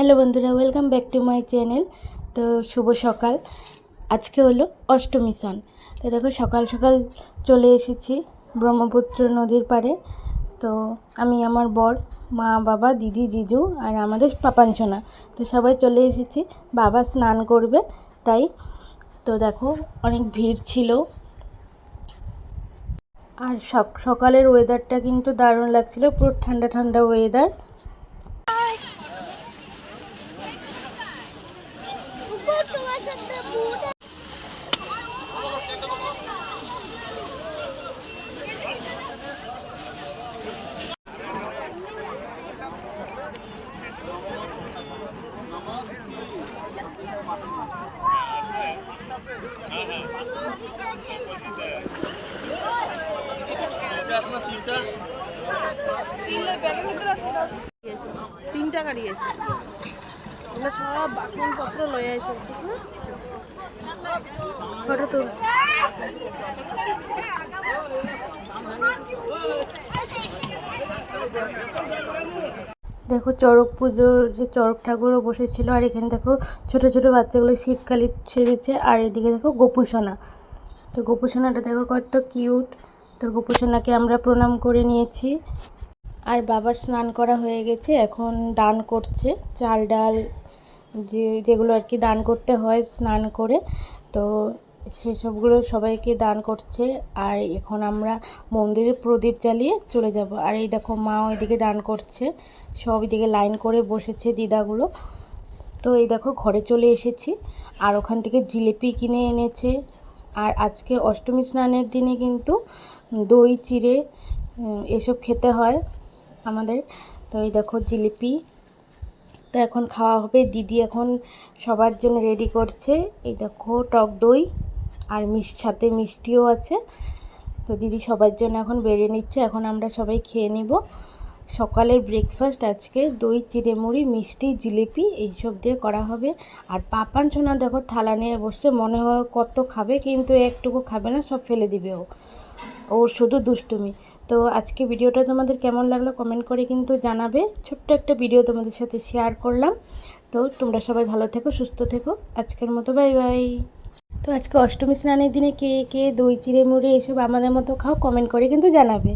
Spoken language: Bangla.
হ্যালো বন্ধুরা welcome back to my channel তো শুভ সকাল। আজকে হলো অষ্টমী সন। তো দেখো, সকাল সকাল চলে এসেছি ব্রহ্মপুত্র নদীর পাড়ে। তো আমি, আমার বর, মা, বাবা, দিদি, জিজু আর আমাদের পাপাঞ্চনা তো সবাই চলে এসেছি, বাবা স্নান করবে, তাই। তো দেখো, অনেক ভিড় ছিল। আর সক- সকালের ওয়েদারটা কিন্তু দারুণ লাগছিল, পুরো ঠান্ডা ঠান্ডা ওয়েদার তিনটা গাড়ি আছে। এগুলো সব বাসনপত্র লয়ে এসে ফটো তুল দেখো চড়ক পুজোর যে চড়ক ঠাকুরও বসেছিল, আর এখানে দেখো ছোট ছোট বাচ্চাগুলো শিবকালী সেজেছে, আর এদিকে দেখো গোপুসোনা। তো গোপুসোনাটা দেখো কত কিউট। তো গোপুসোনাকে আমরা প্রণাম করে নিয়েছি। আর বাবার স্নান করা হয়ে গেছে, এখন দান করছে, চাল ডাল যে, যেগুলো আর কি দান করতে হয় স্নান করে। তো সেসবগুলো সবাইকে দান করছে। আর এখন আমরা মন্দিরে প্রদীপ জ্বালিয়ে চলে যাব। আর এই দেখো মা ওইদিকে দান করছে। সব এদিকে লাইন করে বসেছে দিদাগুলো। তো এই দেখো ঘরে চলে এসেছি। আর ওখান থেকে জিলিপি কিনে এনেছে। আর আজকে অষ্টমী স্নানের দিনে কিন্তু দই, চিড়ে এসব খেতে হয় আমাদের। তো এই দেখো জিলিপি। তো এখন খাওয়া হবে। দিদি এখন সবার জন্য রেডি করছে। এই দেখো টক দই। আর সাথে মিষ্টিও আছে। তো দিদি সবার জন্য এখন বেড়ে নিচ্ছে। এখন আমরা সবাই খেয়ে নিব। সকালের ব্রেকফাস্ট আজকে দই চিড়ে মুড়ি মিষ্টি, জিলিপি এইসব দিয়ে করা হবে। আর পাপান সোনা দেখো থালা নিয়ে বসছে। মনে হয় কত খাবে, কিন্তু একটুকু খাবে না, সব ফেলে দিবে ও। ওর শুধু দুষ্টুমি। তো আজকে ভিডিওটা তোমাদের কেমন লাগল কমেন্ট করে কিন্তু জানাবে। ছোট্ট একটা ভিডিও তোমাদের সাথে শেয়ার করলাম। তো তোমরা সবাই ভালো থেকো, সুস্থ থেকো। আজকের মতো বাই বাই তো আজকে অষ্টমী স্নানের দিনে কে কে দই, চিড়ে, মুড়ে এসব আমাদের মতো খাও কমেন্ট করে কিন্তু জানাবে।